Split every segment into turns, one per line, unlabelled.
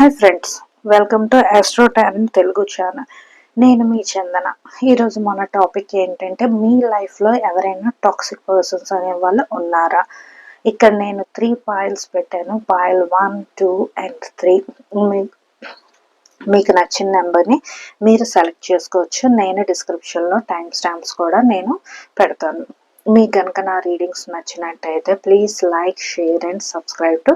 Hi friends welcome to astro talent Telugu channel నేను మీ చందన. ఈరోజు మన టాపిక్ ఏంటంటే మీ లైఫ్లో ఎవరైనా టాక్సిక్ పర్సన్స్ అనే వాళ్ళు ఉన్నారా? ఇక్కడ నేను త్రీ పాయిల్స్ పెట్టాను. Pile one two and three మీకు నచ్చిన నెంబర్ని మీరు సెలెక్ట్ చేసుకోవచ్చు. నేను డిస్క్రిప్షన్లో టైం స్టాంప్స్ కూడా నేను పెడతాను. మీకు కనుక నా రీడింగ్స్ నచ్చినట్టయితే please like share and subscribe to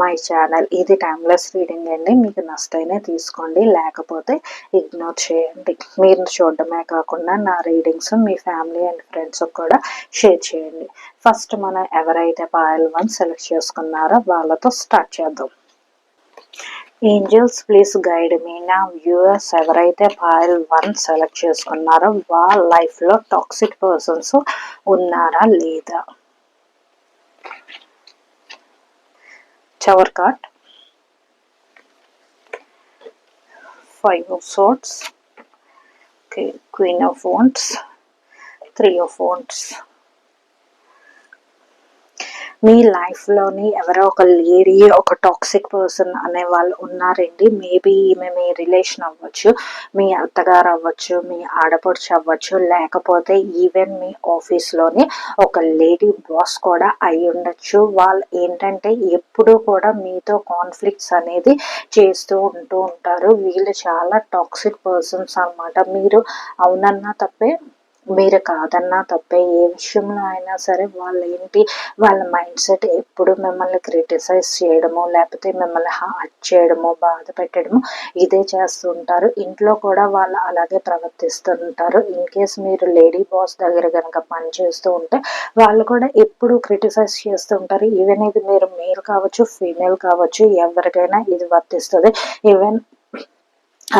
my channel. ఇది టైమ్లెస్ రీడింగ్ అండి. మీకు నష్టైనా తీసుకోండి. లేకపోతే ఇగ్నోర్ చేయండి. మీరు చూడడమే కాకుండా నా రీడింగ్స్ మీ ఫ్యామిలీ అండ్ ఫ్రెండ్స్ కూడా షేర్ చేయండి. ఫస్ట్ మనం ఎవరైతే పాయల్ వన్ సెలెక్ట్ చేసుకున్నారో వాళ్ళతో స్టార్ట్ చేద్దాం. ఏంజల్స్ ప్లీజ్ గైడ్ మీ నా వ్యూవర్స్ ఎవరైతే ఫైల్ వన్ సెలెక్ట్ చేసుకున్నారో వాళ్ళ లైఫ్లో టాక్సిక్ పర్సన్స్ ఉన్నారా లేదా? చవర్ card five of swords queen of phones three of phones మీ లైఫ్లోని ఎవరో ఒక లేడీ ఒక టాక్సిక్ పర్సన్ అనే వాళ్ళు ఉన్నారండి. మేబీ ఈమె మీ రిలేషన్ అవ్వచ్చు మీ అత్తగారు అవ్వచ్చు మీ ఆడపడుచు అవ్వచ్చు. లేకపోతే ఈవెన్ మీ ఆఫీస్లోని ఒక లేడీ బాస్ కూడా అయి ఉండొచ్చు. వాళ్ళు ఏంటంటే ఎప్పుడూ కూడా మీతో కాన్ఫ్లిక్ట్స్ అనేది చేస్తూ ఉంటూ ఉంటారు. వీళ్ళు చాలా టాక్సిక్ పర్సన్స్ అనమాట మీరు అవునన్నా తప్పే మీరు కాదన్నా తప్పే ఏ విషయంలో అయినా సరే వాళ్ళు ఏంటి వాళ్ళ మైండ్ సెట్ ఎప్పుడు మిమ్మల్ని క్రిటిసైజ్ చేయడము లేకపోతే మిమ్మల్ని హార్ట్ చేయడము బాధ పెట్టడము ఇదే చేస్తూ ఉంటారు ఇంట్లో కూడా వాళ్ళు అలాగే ప్రవర్తిస్తుంటారు. ఇన్ కేస్ మీరు లేడీ బాస్ దగ్గర కనుక పనిచేస్తూ ఉంటే వాళ్ళు కూడా ఎప్పుడు క్రిటిసైజ్ చేస్తూ ఉంటారు ఈవెన్ ఇది మీరు మేల్ కావచ్చు ఫీమేల్ కావచ్చు ఎవరికైనా ఇది వర్తిస్తుంది. ఈవెన్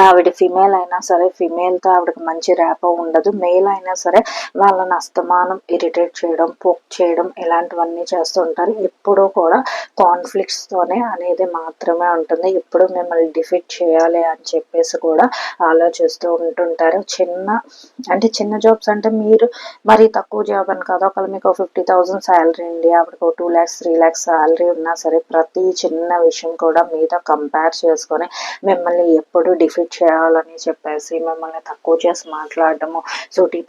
ఆవిడ ఫిమేల్ అయినా సరే ఫిమేల్తో ఆవిడకి మంచి ర్యాప్ ఉండదు. మేల్ అయినా సరే వాళ్ళని అస్తమానం ఇరిటేట్ చేయడం పోక్ చేయడం ఇలాంటివన్నీ చేస్తూ ఉంటారు. ఎప్పుడూ కూడా కాన్ఫ్లిక్ట్స్తోనే అనేది మాత్రమే ఉంటుంది. ఎప్పుడు మిమ్మల్ని డిఫీట్ చేయాలి అని చెప్పేసి కూడా ఆలోచిస్తూ ఉంటుంటారు. చిన్న అంటే చిన్న జాబ్స్ అంటే మీరు మరి తక్కువ జాబ్ అని కాదు. ఒకవేళ మీకు ఫిఫ్టీ థౌసండ్ శాలరీ అండి ఆవిడకు two lakhs three lakhs salary ఉన్నా సరే ప్రతి చిన్న విషయం కూడా మీతో కంపేర్ చేసుకొని మిమ్మల్ని ఎప్పుడు డిఫీట్ చేయాలని చెప్పేసి మిమ్మల్ని తక్కువ చేసి మాట్లాడడము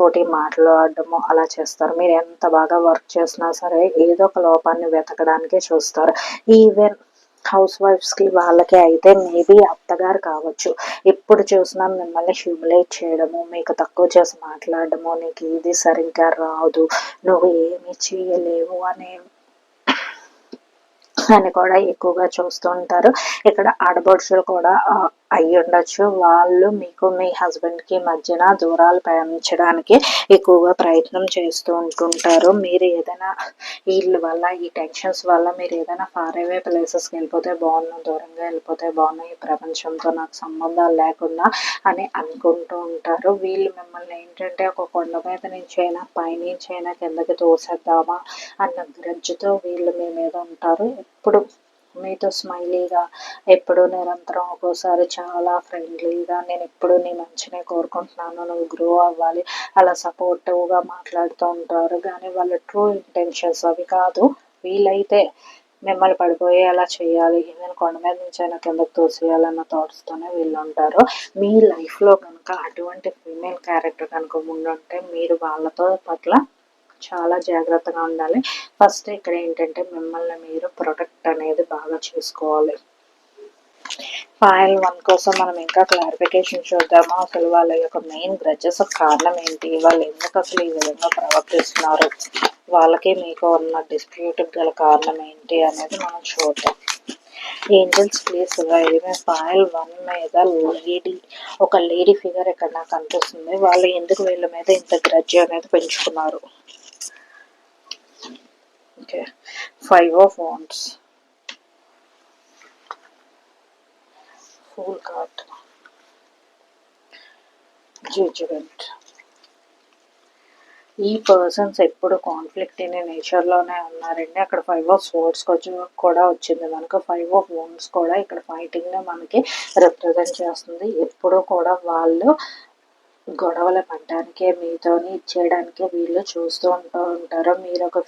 పోటీ మాట్లాడడము అలా చేస్తారు. మీరు ఎంత బాగా వర్క్ చేసినా సరే ఏదో ఒక లోపాన్ని వెతకడానికే చూస్తారు. ఈవెన్ హౌస్ వైఫ్స్కి వాళ్ళకి అయితే మేబీ అత్తగారు కావచ్చు. ఎప్పుడు చూసినా మిమ్మల్ని హ్యూమిలేట్ చేయడము మీకు తక్కువ చేసి మాట్లాడడము నీకు ఇది సరిగ్గా రాదు నువ్వు ఏమి చేయలేవు అనే అని కూడా ఎక్కువగా చూస్తూ ఉంటారు. ఇక్కడ ఆడబడుచులు కూడా అయి ఉండొచ్చు వాళ్ళు మీకు మీ హస్బెండ్కి మధ్యన దూరాలు పెంచడానికి ఎక్కువగా ప్రయత్నం చేస్తూ ఉంటుంటారు. మీరు ఏదైనా వీళ్ళ వల్ల ఈ టెన్షన్స్ వల్ల మీరు ఏదైనా ఫార్ అవే ప్లేసెస్కి వెళ్ళిపోతే బాగున్నాం దూరంగా వెళ్ళిపోతే బాగున్నాం ఈ ప్రపంచంతో నాకు సంబంధాలు లేకుండా అని అనుకుంటూ ఉంటారు. వీళ్ళు మిమ్మల్ని ఏంటంటే ఒక కొండ మీద నుంచి అయినా పైనుంచి అయినా కిందకి తోసేద్దామా అన్న గ్రజ్జుతో వీళ్ళు మీ మీద ఉంటారు. ఎప్పుడు మీతో స్మైలీగా ఎప్పుడూ నిరంతరం ఒక్కోసారి చాలా ఫ్రెండ్లీగా నేను ఎప్పుడు నీ మంచినే కోరుకుంటున్నాను. నువ్వు గ్రో అవ్వాలి. అలా సపోర్టివ్గా మాట్లాడుతూ ఉంటారు. కానీ వాళ్ళ ట్రూ ఇంటెన్షన్స్ అవి కాదు. వీలైతే మిమ్మల్ని పడిపోయి అలా చేయాలి. నేను కొండ మీద నుంచి అయినా కిందకు తోసేయాలన్న థాట్స్తోనే వీళ్ళు ఉంటారు మీ లైఫ్లో కనుక అటువంటి ఫీమేల్ క్యారెక్టర్ కనుక ముందుంటే మీరు వాళ్ళతో పట్ల చాలా జాగ్రత్తగా ఉండాలి. ఫస్ట్ ఇక్కడ ఏంటంటే మిమ్మల్ని మీరు ప్రొటెక్ట్ అనేది బాగా చేసుకోవాలి. ఫైల్ వన్ కోసం మనం ఇంకా క్లారిఫికేషన్ చూద్దామా? అసలు వాళ్ళ యొక్క మెయిన్ గ్రజెస్ కారణం ఏంటి? వాళ్ళు ఎందుకు అసలు ఈ విధంగా ప్రవర్తిస్తున్నారు? వాళ్ళకి మీకు ఉన్న డిస్ప్యూట్ గల కారణం ఏంటి అనేది మనం చూద్దాం. ఏంజల్స్ ప్లేస్ ఇది ఫైల్ వన్ మీద లేడీ ఒక లేడీ ఫిగర్ ఇక్కడ నాకు కనిపిస్తుంది. వాళ్ళు ఎందుకు వీళ్ళ మీద ఇంత గ్రజ్ అనేది పెంచుకున్నారు? Okay, five of wands. Full card. Judgment. ఈ పర్సన్స్ ఎప్పుడు కాన్ఫ్లిక్ట్ అనే నేచర్లోనే ఉన్నారండి అక్కడ ఫైవ్ ఆఫ్ స్పోర్ట్స్ వచ్చి కూడా వచ్చింది మనకు ఫైవ్ ఆఫ్ వోన్స్ కూడా ఇక్కడ ఫైటింగ్నే మనకి రిప్రజెంట్ చేస్తుంది ఎప్పుడు కూడా వాళ్ళు గొడవలు పడ్డానికే మీతోని ఇచ్చేయడానికే వీళ్ళు చూస్తూ ఉంటూ ఉంటారు మీరు ఒక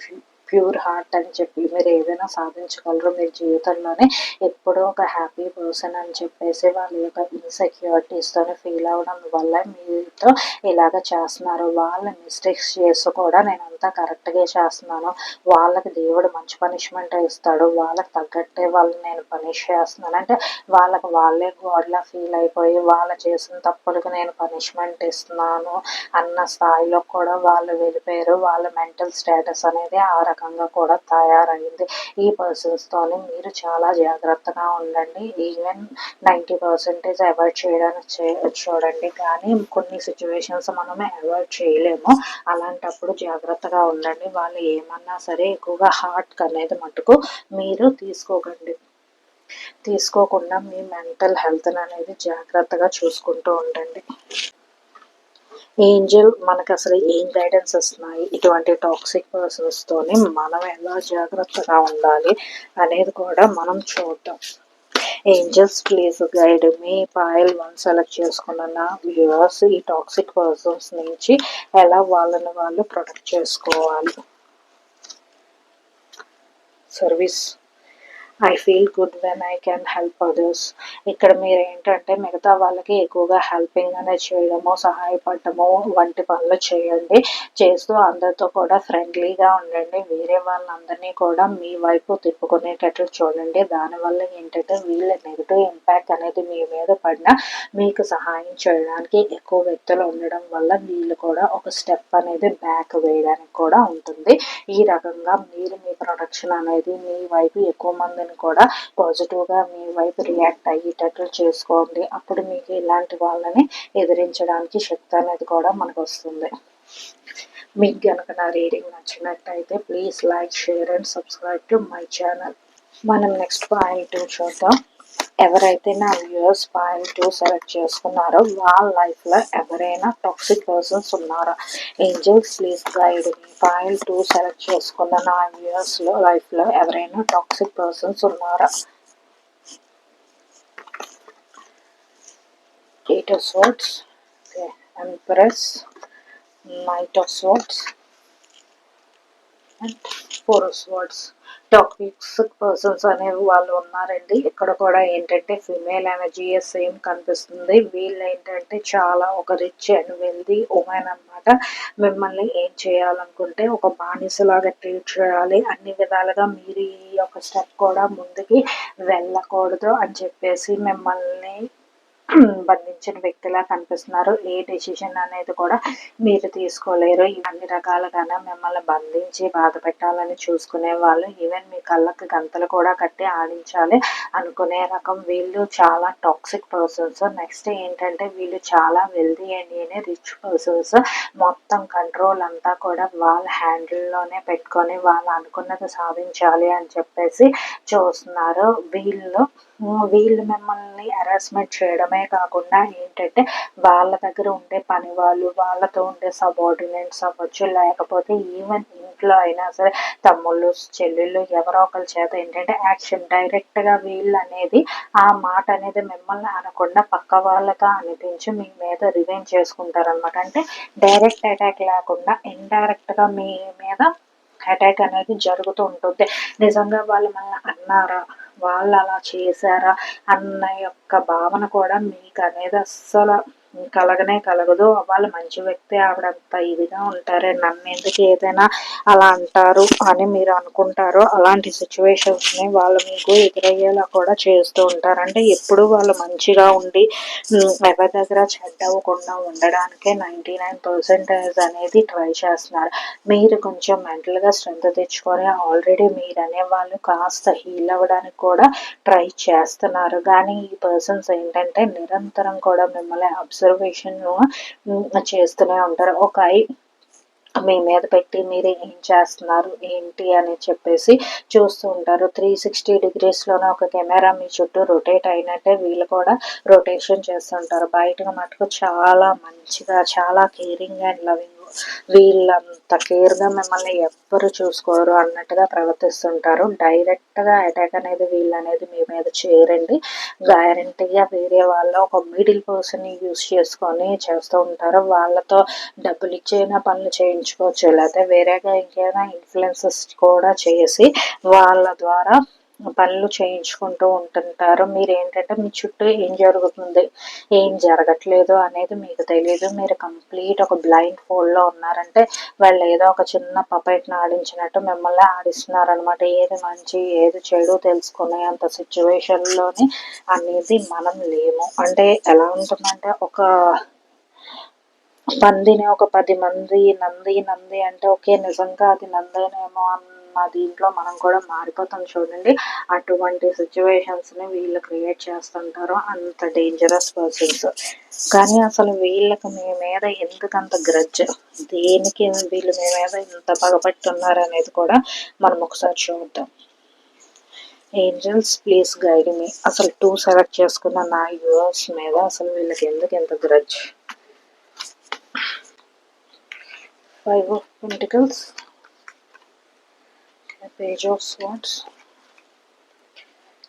ప్యూర్ హార్ట్ అని చెప్పి మీరు ఏదైనా సాధించగలరు మీ జీవితంలోనే. ఎప్పుడూ ఒక హ్యాపీ పర్సన్ అని చెప్పేసి వాళ్ళ యొక్క ఇన్సెక్యూరిటీస్తో ఫీల్ అవ్వడం వల్ల మీతో ఇలాగ చేస్తున్నారు. వాళ్ళ మిస్టేక్స్ చేసి కూడా నేను అంతా కరెక్ట్గా చేస్తున్నాను. వాళ్ళకి దేవుడు మంచి పనిష్మెంట్ ఇస్తాడు. వాళ్ళకి తగ్గట్టే వాళ్ళని నేను పనిష్ చేస్తున్నాను. అంటే వాళ్ళకి వాళ్ళే గోడ్లా ఫీల్ అయిపోయి వాళ్ళు చేసిన తప్పులకు నేను పనిష్మెంట్ ఇస్తున్నాను అన్న స్థాయిలో కూడా వాళ్ళు వెళ్ళిపోయారు. వాళ్ళ మెంటల్ స్టేటస్ అనేది ఆ రకంగా కూడా తయారైంది. ఈ పర్సన్స్తోనే మీరు చాలా జాగ్రత్తగా ఉండండి. ఈవెన్ నైంటీ పర్సెంటేజ్ అవాయిడ్ చేయడానికి చూడండి. కానీ కొన్ని సిచ్యువేషన్స్ మనం అవాయిడ్ చేయలేము. అలాంటప్పుడు జాగ్రత్తగా ఉండండి. వాళ్ళు ఏమన్నా సరే ఎక్కువగా హార్ట్ అనేది మటుకు మీరు తీసుకోకండి. తీసుకోకుండా మీ మెంటల్ హెల్త్ అనేది జాగ్రత్తగా చూసుకుంటూ ఉండండి. ఏంజల్ మనకు అసలు ఏం గైడెన్స్ వస్తున్నాయి? ఇటువంటి టాక్సిక్ పర్సన్స్తోని మనం ఎలా జాగ్రత్తగా ఉండాలి అనేది కూడా మనం చూద్దాం. Angels please guide me pile one select చేసుకున్న నా వ్యూవర్స్ ఈ టాక్సిక్ పర్సన్స్ నుంచి ఎలా వాళ్ళని వాళ్ళు ప్రొటెక్ట్ చేసుకోవాలి. Service I feel good when I can help others ఇక్కడ మీరు ఏంటంటే మిగతా వాళ్ళకి ఎక్కువగా హెల్పింగ్ అనేది చేయడము సహాయపడటము వంటి పనులు చేయండి. చేస్తూ అందరితో కూడా ఫ్రెండ్లీగా ఉండండి. వేరే వాళ్ళందరినీ కూడా మీ వైపు తిప్పుకునేటట్లు చూడండి. దానివల్ల ఏంటంటే వీళ్ళ నెగిటివ్ ఇంపాక్ట్ అనేది మీ మీద పడినా మీకు సహాయం చేయడానికి ఎక్కువ వ్యక్తులు ఉండడం వల్ల వీళ్ళు కూడా ఒక స్టెప్ అనేది బ్యాక్ వేయడానికి కూడా ఉంటుంది. ఈ రకంగా మీరు మీ ప్రొడక్షన్ అనేది మీ వైపు ఎక్కువ మంది మందిని కూడా పాజిటివ్గా మీ వైపు రియాక్ట్ అయ్యేటట్లు చేసుకోండి. అప్పుడు మీకు ఇలాంటి వాళ్ళని ఎదిరించడానికి శక్తి అనేది కూడా మనకు వస్తుంది. మీకు కనుక నా రీడింగ్ నచ్చినట్టయితే please like share and subscribe to my channel మనం నెక్స్ట్ పాయింట్ చూద్దాం. ఎవరైతే నా వ్యూయర్స్ పాయింట్ టూ సెలెక్ట్ చేసుకున్నారో వాళ్ళ లైఫ్లో ఎవరైనా టాక్సిక్ పర్సన్స్ ఉన్నారా? Angels please guide me. Point two select చేసుకున్న నా వ్యూయర్స్లో లైఫ్లో ఎవరైనా టాక్సిక్ పర్సన్స్ ఉన్నారా? Eight of swords empress knight of swords and four of swords toxic persons అనేవి వాళ్ళు ఉన్నారండి. ఇక్కడ కూడా ఏంటంటే ఫిమేల్ ఎనర్జీ సేమ్ కనిపిస్తుంది. వీళ్ళు ఏంటంటే చాలా ఒక రిచ్ అండ్ వెల్దీ ఉమెన్ అనమాట మిమ్మల్ని ఏం చేయాలనుకుంటే ఒక బానిసలాగా ట్రీట్ చేయాలి. అన్ని విధాలుగా మీరు ఈ యొక్క స్టెప్ కూడా ముందుకి వెళ్ళకూడదు అని చెప్పేసి మిమ్మల్ని బంధించిన వ్యక్తిలా కనిపిస్తున్నారు. ఏ డెసిషన్ అనేది కూడా మీరు తీసుకోలేరు. అన్ని రకాలుగానే మిమ్మల్ని బంధించి బాధ పెట్టాలని చూసుకునే వాళ్ళు ఈవెన్ మీ కళ్ళకి గంతలు కూడా కట్టి ఆడించాలి అనుకునే రకం వీళ్ళు చాలా టాక్సిక్ పర్సన్స్ నెక్స్ట్ ఏంటంటే వీళ్ళు చాలా వెల్దీ అండ్ రిచ్ పర్సన్స్ మొత్తం కంట్రోల్ అంతా కూడా వాళ్ళ హ్యాండిల్లోనే పెట్టుకొని వాళ్ళు అనుకున్నది సాధించాలి అని చెప్పేసి చూస్తున్నారు. వీళ్ళు వీళ్ళు మిమ్మల్ని హెరాస్మెంట్ చేయడమే కాకుండా ఏంటంటే వాళ్ళ దగ్గర ఉండే పని వాళ్ళు వాళ్ళతో ఉండే సబార్డినేట్స్ అవ్వచ్చు లేకపోతే ఈవెన్ ఇంట్లో అయినా సరే తమ్ముళ్ళు చెల్లెళ్ళు ఎవరో ఒకరి చేత ఏంటంటే యాక్షన్ డైరెక్ట్గా వీళ్ళు అనేది ఆ మాట అనేది మిమ్మల్ని అనకుండా పక్క వాళ్ళతో అనిపించి మీ మీద రివెంజ్ చేసుకుంటారనమాట అంటే డైరెక్ట్ అటాక్ లేకుండా ఇండైరెక్ట్గా మీ మీద అటాక్ అనేది జరుగుతూ ఉంటుంది. నిజంగా వాళ్ళు మన అన్నారా? వాళ్ళు అలా చేశారా అన్న యొక్క భావన కూడా మీకు అనేది అస్సలు కలగనే కలగదు. వాళ్ళు మంచి వ్యక్తి ఆవిడంత ఇదిగా ఉంటారే. నన్ను ఎందుకు ఏదైనా అలా అంటారు అని మీరు అనుకుంటారు అలాంటి సిచ్యువేషన్స్ని వాళ్ళు మీకు ఎదురయ్యేలా కూడా చేస్తూ ఉంటారు. అంటే ఎప్పుడు వాళ్ళు మంచిగా ఉండి ఎవరి దగ్గర చెడ్డ అవ్వకుండా ఉండడానికే నైంటీ నైన్ పర్సెంటేజ్ అనేది ట్రై చేస్తున్నారు. మీరు కొంచెం మెంటల్గా స్ట్రెంత్ తెచ్చుకొని ఆల్రెడీ మీరు అనేవాళ్ళు కాస్త హీల్ అవ్వడానికి కూడా ట్రై చేస్తున్నారు. కానీ ఈ పర్సన్స్ ఏంటంటే నిరంతరం కూడా మిమ్మల్ని అబ్జర్వేషన్ చేస్తూనే ఉంటారు. ఒక ఐ మీ మీద పెట్టి మీరు ఏం చేస్తున్నారు? ఏంటి? అని చెప్పేసి చూస్తూ ఉంటారు. త్రీ సిక్స్టీ డిగ్రీస్లోనే ఒక కెమెరా మీ చుట్టూ రొటేట్ అయినట్టే వీళ్ళు కూడా రొటేషన్ చేస్తుంటారు బయటకు మటుకు చాలా మంచిగా చాలా కేరింగ్ అండ్ లవింగ్ వీళ్ళంత కేర్గా మిమ్మల్ని ఎవ్వరు చూసుకోరు అన్నట్టుగా ప్రవర్తిస్తుంటారు. డైరెక్ట్గా అటాక్ అనేది వీళ్ళు అనేది మీ మీద చేయరండి గ్యారంటీగా వేరే వాళ్ళు ఒక మిడిల్ పర్సన్ని యూస్ చేసుకొని చేస్తూ ఉంటారు. వాళ్ళతో డబ్బులు ఇచ్చైనా పనులు చేయించుకోవచ్చు. లేకపోతే వేరేగా ఇంకేమైనా ఇన్ఫ్లుయెన్సెస్ కూడా చేసి వాళ్ళ ద్వారా పనులు చేయించుకుంటూ ఉంటుంటారు. మీరు ఏంటంటే మీ చుట్టూ ఏం జరుగుతుంది ఏం జరగట్లేదు అనేది మీకు తెలియదు మీరు కంప్లీట్ ఒక బ్లైండ్ ఫోల్డ్లో ఉన్నారంటే వాళ్ళు ఏదో ఒక చిన్న పపైట్ని ఆడించినట్టు మిమ్మల్ని ఆడిస్తున్నారనమాట ఏది మంచి ఏది చెడు తెలుసుకునే అంత సిచ్యువేషన్లోని అనేది మనం లేము. అంటే ఎలా ఉంటుందంటే ఒక పందిని ఒక పది మంది నంది నంది అంటే ఓకే నిజంగా అది నందేనేమో అన్న దీంట్లో మనం కూడా మారిపోతాం చూడండి. అటువంటి సిచ్యువేషన్స్ని వీళ్ళు క్రియేట్ చేస్తుంటారు. అంత డేంజరస్ పర్సన్స్ కానీ అసలు వీళ్ళకి మీ మీద ఎందుకంత గ్రజ్ దేనికి వీళ్ళు మీ మీద ఇంత పగబట్టున్నారు అనేది కూడా మనం ఒకసారి చూద్దాం. ఏంజల్స్ ప్లీజ్ గైడ్ మీ అసలు టూ సెలెక్ట్ చేసుకున్న నా యూఎస్ మీద అసలు వీళ్ళకి ఎందుకు ఎంత grudge five of pentacles the Page of Swords,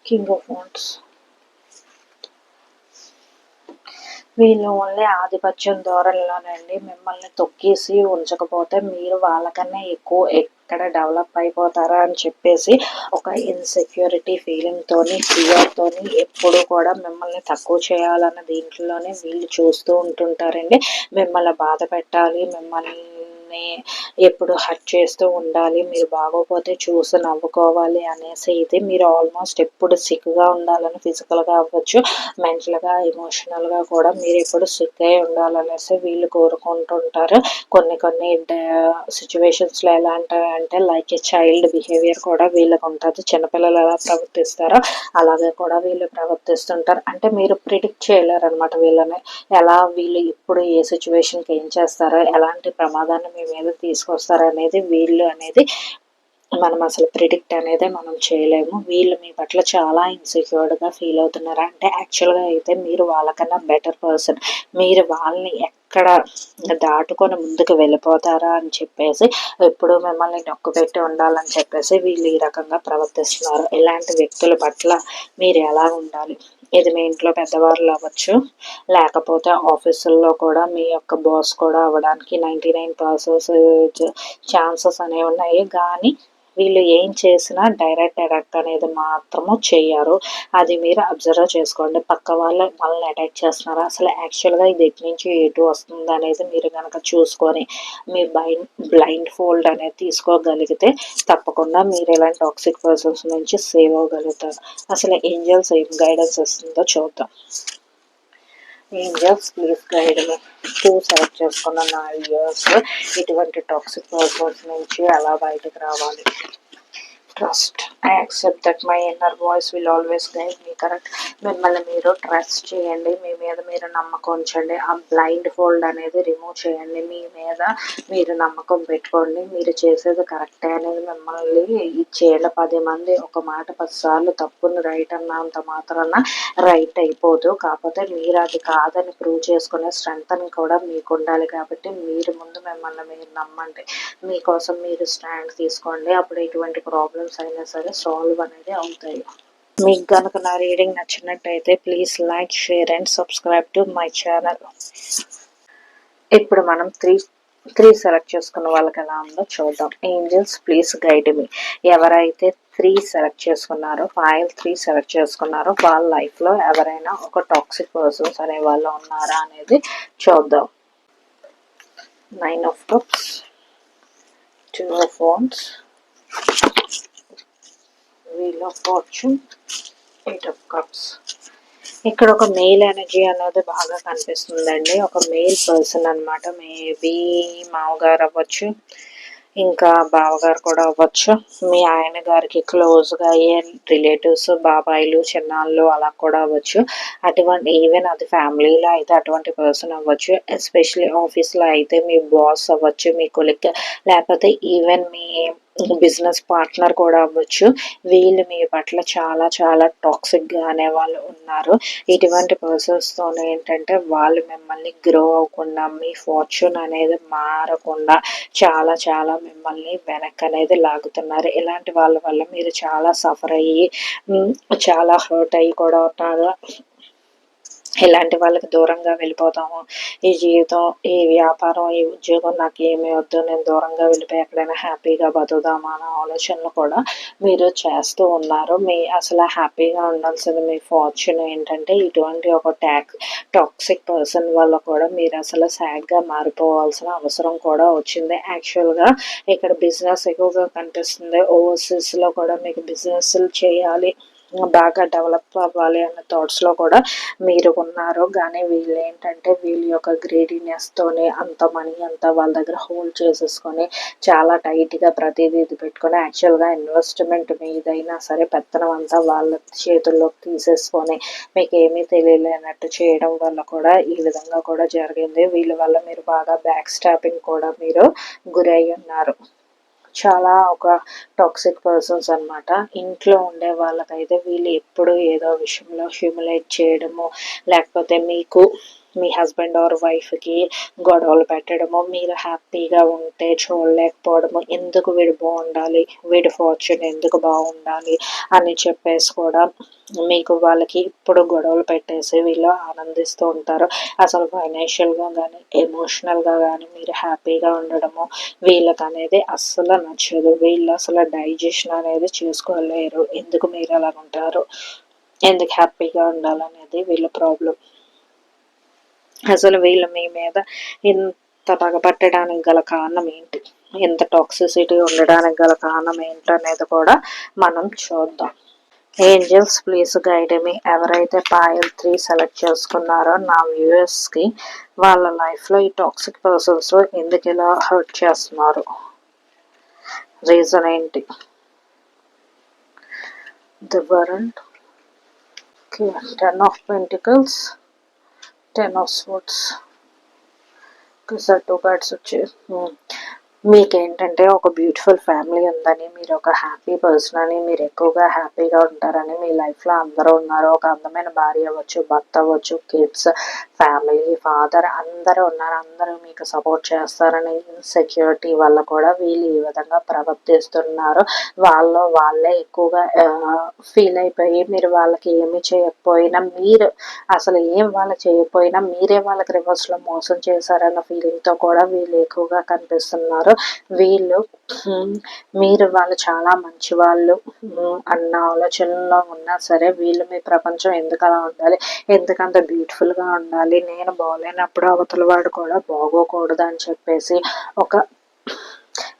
King of Wands. వీళ్ళు ఓన్లీ ఆధిపత్యం ధోరణిలోనండి. మిమ్మల్ని తొక్కేసి ఉంచకపోతే మీరు వాళ్ళకన్నా ఎక్కువ ఎక్కడ డెవలప్ అయిపోతారా అని చెప్పేసి ఒక ఇన్సెక్యూరిటీ ఫీలింగ్తోని ఫియర్తోని ఎప్పుడు కూడా మిమ్మల్ని తక్కువ చేయాలన్న దీంట్లోనే వీళ్ళు చూస్తూ ఉంటుంటారండి. మిమ్మల్ని బాధ పెట్టాలి మిమ్మల్ని మిమ్మల్ని ఎప్పుడు హర్ట్ చేస్తూ ఉండాలి మీరు బాగోపోతే చూసి నవ్వుకోవాలి అనేసి ఇది మీరు ఆల్మోస్ట్ ఎప్పుడు సిక్గా ఉండాలని ఫిజికల్గా అవ్వచ్చు మెంటల్గా ఎమోషనల్గా కూడా మీరు ఎప్పుడు సిక్ అయి ఉండాలనేసి వీళ్ళు కోరుకుంటుంటారు. కొన్ని కొన్ని సిచ్యువేషన్స్లో ఎలా అంటే లైక్ ఏ చైల్డ్ బిహేవియర్ కూడా వీళ్ళకి ఉంటుంది. చిన్నపిల్లలు ఎలా ప్రవర్తిస్తారో అలాగే కూడా వీళ్ళు ప్రవర్తిస్తుంటారు. అంటే మీరు ప్రిడిక్ట్ చేయలేరు అనమాట వీళ్ళని. ఎలా వీళ్ళు ఇప్పుడు ఏ సిచ్యువేషన్కి ఏం చేస్తారో ఎలాంటి ప్రమాదాన్ని మీ మీద తీసుకొస్తారనేది వీళ్ళు అనేది మనం అసలు ప్రిడిక్ట్ అనేది మనం చేయలేము. వీళ్ళు మీ పట్ల చాలా ఇన్సెక్యూర్డ్గా ఫీల్ అవుతున్నారు. అంటే యాక్చువల్గా అయితే మీరు వాళ్ళకన్నా బెటర్ పర్సన్ మీరు వాళ్ళని ఎక్కడ దాటుకొని ముందుకు వెళ్ళిపోతారా అని చెప్పేసి ఎప్పుడు మిమ్మల్ని నొక్కబెట్టి ఉండాలని చెప్పేసి వీళ్ళు ఈ రకంగా ప్రవర్తిస్తున్నారు. ఇలాంటి వ్యక్తుల పట్ల మీరు ఎలా ఉండాలి? ఇది మీ ఇంట్లో పెద్దవాళ్ళు అవ్వచ్చు. లేకపోతే ఆఫీసుల్లో కూడా మీ యొక్క బాస్ కూడా అవ్వడానికి నైంటీ నైన్ పర్సెంట్ ఛాన్సెస్ అనేవి ఉన్నాయి. కానీ వీళ్ళు ఏం చేసినా డైరెక్ట్ అటాక్ అనేది మాత్రము చేయరు అది మీరు అబ్జర్వ్ చేసుకోండి. పక్క వాళ్ళ వాళ్ళని అటాక్ చేస్తున్నారు? అసలు యాక్చువల్గా ఇది ఎటు నుంచి ఎటు వస్తుంది అనేది మీరు కనుక చూసుకొని మీ బైండ్ బ్లైండ్ ఫోల్డ్ అనేది తీసుకోగలిగితే తప్పకుండా మీరు ఇలాంటి టాక్సిక్ పర్సన్స్ నుంచి సేవ్ అవ్వగలుగుతారు. అసలు ఏంజల్స్ ఏం గైడెన్స్ ఇస్తుందో చూద్దాం. Angels please guide two select చేసుకున్న నా ఇయర్స్ ఇటువంటి టాక్సిక్ పర్సన్స్ నుంచి ఎలా బయటకు రావాలి. Trust I accept that my inner voice will always guide me correct మిమ్మల్ని మీరు ట్రస్ట్ చేయండి. మీ మీద మీరు నమ్మకం ఉంచండి. ఆ బ్లైండ్ ఫోల్డ్ అనేది రిమూవ్ చేయండి. మీ మీద మీరు నమ్మకం పెట్టుకోండి. మీరు చేసేది కరెక్టే అనేది మిమ్మల్ని ఇచ్చేయండి. పది మంది ఒక మాట పదిసార్లు తప్పుని రైట్ అన్నంత మాత్రాన రైట్ అయిపోదు. కాకపోతే మీరు అది కాదని ప్రూవ్ చేసుకునే స్ట్రెంగ్త్ అని కూడా మీకు ఉండాలి. కాబట్టి మీరు ముందు మిమ్మల్ని మీరు నమ్మండి. మీకోసం మీరు స్టాండ్ తీసుకోండి. అప్పుడు ఎటువంటి ప్రాబ్లమ్స్ అయినా సరే సాల్వ్ అనేది అవుతాయి. మీకు కనుక నా రీడింగ్ నచ్చినట్టయితే please like share and subscribe to my channel ఇప్పుడు మనం త్రీ త్రీ సెలెక్ట్ చేసుకున్న వాళ్ళకి ఎలా ఉందో చూద్దాం. ఏంజల్స్ ప్లీజ్ గైడ్ మీ ఎవరైతే త్రీ సెలెక్ట్ చేసుకున్నారో ఫైవ్ త్రీ సెలెక్ట్ చేసుకున్నారో వాళ్ళ లైఫ్లో ఎవరైనా ఒక టాక్సిక్ పర్సన్స్ అనే వాళ్ళు ఉన్నారా అనేది చూద్దాం. Nine of cups two of wands wheel of fortune eight of cups ఇక్కడ ఒక మెయిల్ ఎనర్జీ అనేది బాగా కనిపిస్తుందండి. ఒక మెయిల్ పర్సన్ అనమాట మేబీ మామగారు అవ్వచ్చు ఇంకా బావగారు కూడా అవ్వచ్చు. మీ ఆయన గారికి క్లోజ్గా అయ్యే రిలేటివ్స్ బాబాయిలు చిన్నాళ్ళు అలా కూడా అవ్వచ్చు. అటువంటి ఈవెన్ అది ఫ్యామిలీలో అయితే అటువంటి పర్సన్ అవ్వచ్చు. ఎస్పెషలీ ఆఫీస్లో అయితే మీ బాస్ అవ్వచ్చు మీ కొలిక్ లేకపోతే ఈవెన్ మీ బిజినెస్ పార్ట్నర్ కూడా అవ్వచ్చు. వీళ్ళు మీ పట్ల చాలా చాలా టాక్సిక్గా అనే వాళ్ళు ఉన్నారు. ఇటువంటి పర్సన్స్తో ఏంటంటే వాళ్ళు మిమ్మల్ని గ్రో అవ్వకుండా మీ ఫార్చ్యూన్ అనేది మారకుండా చాలా చాలా మిమ్మల్ని వెనక్కి అనేది లాగుతున్నారు. ఇలాంటి వాళ్ళ వల్ల మీరు చాలా సఫర్ అయ్యి చాలా హర్ట్ అయ్యి కూడా ఉన్నారు. ఇలాంటి వాళ్ళకి దూరంగా వెళ్ళిపోతాము. ఈ జీవితం ఈ వ్యాపారం ఈ ఉద్యోగం నాకు ఏమీ వద్దు నేను దూరంగా వెళ్ళిపోయి ఎక్కడైనా హ్యాపీగా బతుకుదామా అనే ఆలోచనలు కూడా మీరు చేస్తూ ఉన్నారు. మీ అసలు హ్యాపీగా ఉండాల్సింది మీ ఫార్చ్యూన్ ఏంటంటే ఇటువంటి ఒక ట్యాక్ టాక్సిక్ పర్సన్ వల్ల కూడా మీరు అసలు సాడ్గా మారిపోవాల్సిన అవసరం కూడా వచ్చింది. యాక్చువల్గా ఇక్కడ బిజినెస్ ఎక్కువగా కనిపిస్తుంది. ఓవర్సీస్లో కూడా మీకు బిజినెస్లు చేయాలి. బాగా డెవలప్ అవ్వాలి అన్న థాట్స్లో కూడా మీరు ఉన్నారు. కానీ వీళ్ళు ఏంటంటే వీళ్ళ యొక్క గ్రేడీనెస్తోనే అంత మనీ అంతా వాళ్ళ దగ్గర హోల్డ్ చేసేసుకొని చాలా టైట్గా ప్రతిదీ ఇది పెట్టుకొని యాక్చువల్గా ఇన్వెస్ట్మెంట్ మీదైనా సరే పెత్తనం అంతా వాళ్ళ చేతుల్లోకి తీసేసుకొని మీకు ఏమీ తెలియలేనట్టు చేయడం వల్ల కూడా ఈ విధంగా కూడా జరిగింది. వీళ్ళ వల్ల మీరు బాగా బ్యాక్ స్టాపింగ్ కూడా మీరు గురై ఉన్నారు. చాలా ఒక టాక్సిక్ పర్సన్స్ అనమాట ఇంట్లో ఉండే వాళ్ళకైతే వీళ్ళు ఎప్పుడు ఏదో విషయంలో హ్యూమిలేట్ చేయడము లేకపోతే మీకు మీ హస్బెండ్ ఆర్ వైఫ్కి గొడవలు పెట్టడము మీరు హ్యాపీగా ఉంటే చూడలేకపోవడము ఎందుకు వీడు బాగుండాలి? వీడి ఫార్చ్యూన్ ఎందుకు బాగుండాలి? అని చెప్పేసి కూడా మీకు వాళ్ళకి ఇప్పుడు గొడవలు పెట్టేసి వీళ్ళు ఆనందిస్తూ ఉంటారు. అసలు ఫైనాన్షియల్గా కానీ ఎమోషనల్గా కానీ మీరు హ్యాపీగా ఉండడము వీళ్ళకి అనేది అస్సలు నచ్చదు. వీళ్ళు అసలు డైజెషన్ అనేది చేసుకోలేరు. ఎందుకు మీరు అలా ఉంటారు ఎందుకు హ్యాపీగా ఉండాలనేది వీళ్ళ ప్రాబ్లం అసలు వీళ్ళు మీ మీద ఇంత పగబట్టడానికి గల కారణం ఏంటి? ఎంత టాక్సిసిటీ ఉండడానికి గల కారణం ఏంటి అనేది కూడా మనం చూద్దాం. ఏంజల్స్ ప్లీజ్ గైడ్ మీ ఎవరైతే పాయల్ త్రీ సెలెక్ట్ చేసుకున్నారో నా వ్యూయర్స్కి వాళ్ళ లైఫ్లో ఈ టాక్సిక్ పర్సన్స్ ఎందుకు ఇలా హర్ట్ చేస్తున్నారు? రీజన్ ఏంటి? The world ten of pentacles ten of swords. Result, oh God, such a. Hmm. మీకేంటంటే ఒక బ్యూటిఫుల్ ఫ్యామిలీ ఉందని మీరు ఒక హ్యాపీ పర్సన్ అని మీరు ఎక్కువగా హ్యాపీగా ఉంటారని మీ లైఫ్లో అందరూ ఉన్నారు. ఒక అందమైన భార్య అవ్వచ్చు భర్త అవ్వచ్చు కిడ్స్ ఫ్యామిలీ ఫాదర్ అందరూ ఉన్నారు. అందరూ మీకు సపోర్ట్ చేస్తారని ఇన్సెక్యూరిటీ వల్ల కూడా వీళ్ళు ఈ విధంగా ప్రవర్తిస్తున్నారు. వాళ్ళు వాళ్ళే ఎక్కువగా ఫీల్ అయిపోయి మీరు వాళ్ళకి ఏమి చేయకపోయినా మీరు అసలు ఏం వాళ్ళు చేయకపోయినా మీరే వాళ్ళకి రివర్స్లో మోసం చేశారన్న ఫీలింగ్తో కూడా వీళ్ళు ఎక్కువగా కనిపిస్తున్నారు. వీళ్ళు మీరు వాళ్ళు చాలా మంచి వాళ్ళు అన్న ఆలోచనలో ఉన్నా సరే వీళ్ళు మీ ప్రపంచం ఎందుకు అలా ఉండాలి? ఎందుకంత బ్యూటిఫుల్గా ఉండాలి? నేను బాగోలేనప్పుడు అవతల వాడు కూడా బాగోకూడదు అని చెప్పేసి ఒక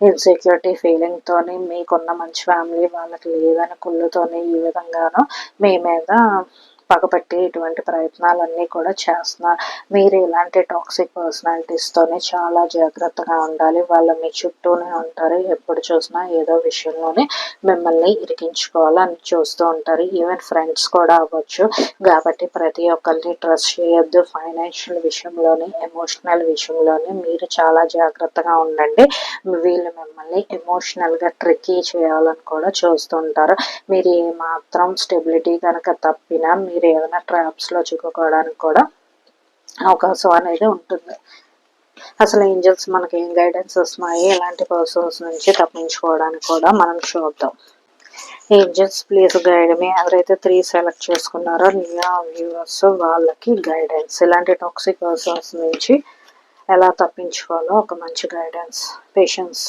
ఇన్సెక్యూరిటీ ఫీలింగ్తోని మీకున్న మంచి ఫ్యామిలీ వాళ్ళకి లేదని కుళ్ళుతోని ఈ విధంగానో మీ మీద పగపట్టి ఇటువంటి ప్రయత్నాలన్నీ కూడా చేస్తున్నారు మీరు ఇలాంటి టాక్సిక్ పర్సనాలిటీస్తోనే చాలా జాగ్రత్తగా ఉండాలి. వాళ్ళు మీ చుట్టూనే ఉంటారు. ఎప్పుడు చూసినా ఏదో విషయంలోనే మిమ్మల్ని ఇరికించుకోవాలని చూస్తూ ఉంటారు. ఈవెన్ ఫ్రెండ్స్ కూడా అవ్వచ్చు. కాబట్టి ప్రతి ఒక్కరిని ట్రస్ట్ చేయొద్దు. ఫైనాన్షియల్ విషయంలోని ఎమోషనల్ విషయంలోని మీరు చాలా జాగ్రత్తగా ఉండండి. వీళ్ళు మిమ్మల్ని ఎమోషనల్గా ట్రిక్కీ చేయాలని కూడా చూస్తుంటారు మీరు ఏమాత్రం స్టెబిలిటీ కనుక తప్పినా మీరు మీరు ఏదైనా ట్రాప్స్లో చిక్కుకోవడానికి కూడా అవకాశం అనేది ఉంటుంది. అసలు ఏంజల్స్ మనకి ఏం గైడెన్స్ వస్తున్నాయి? ఎలాంటి పర్సన్స్ నుంచి తప్పించుకోవడానికి కూడా మనం చూద్దాం. ఏంజల్స్ ప్లీజ్ గైడ్ మీ ఎవరైతే త్రీ సెలెక్ట్ చేసుకున్నారో న్యూ వ్యూవర్స్ వాళ్ళకి గైడెన్స్ ఇలాంటి టాక్సిక్ పర్సన్స్ నుంచి ఎలా తప్పించుకోవాలో ఒక మంచి guidance patience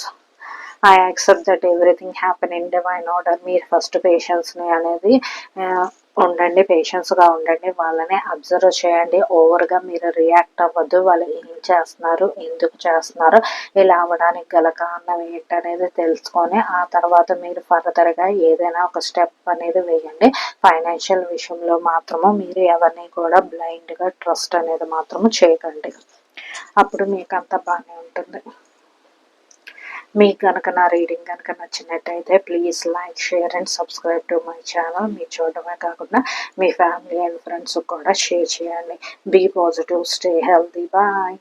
I accept that everything happen in divine order మీరు ఫస్ట్ పేషెన్స్ని అనేది ఉండండి పేషెన్స్గా ఉండండి వాళ్ళని అబ్జర్వ్ చేయండి. ఓవర్గా మీరు రియాక్ట్ అవ్వద్దు. వాళ్ళు ఏం చేస్తున్నారు ఎందుకు చేస్తున్నారు ఇలా అవ్వడానికి గల కారణం ఏంటనేది తెలుసుకొని ఆ తర్వాత మీరు ఫర్దర్గా ఏదైనా ఒక స్టెప్ అనేది వేయండి. ఫైనాన్షియల్ విషయంలో మాత్రము మీరు ఎవరిని కూడా బ్లైండ్గా ట్రస్ట్ అనేది మాత్రము చేయకండి. అప్పుడు మీకు అంత బాగానే ఉంటుంది. మీకు కనుక నా రీడింగ్ కనుక నచ్చినట్టయితే please like share and subscribe to my channel. మీరు చూడడమే కాకుండా మీ ఫ్యామిలీ అండ్ ఫ్రెండ్స్ కూడా షేర్ చేయండి. Be positive stay healthy. Bye.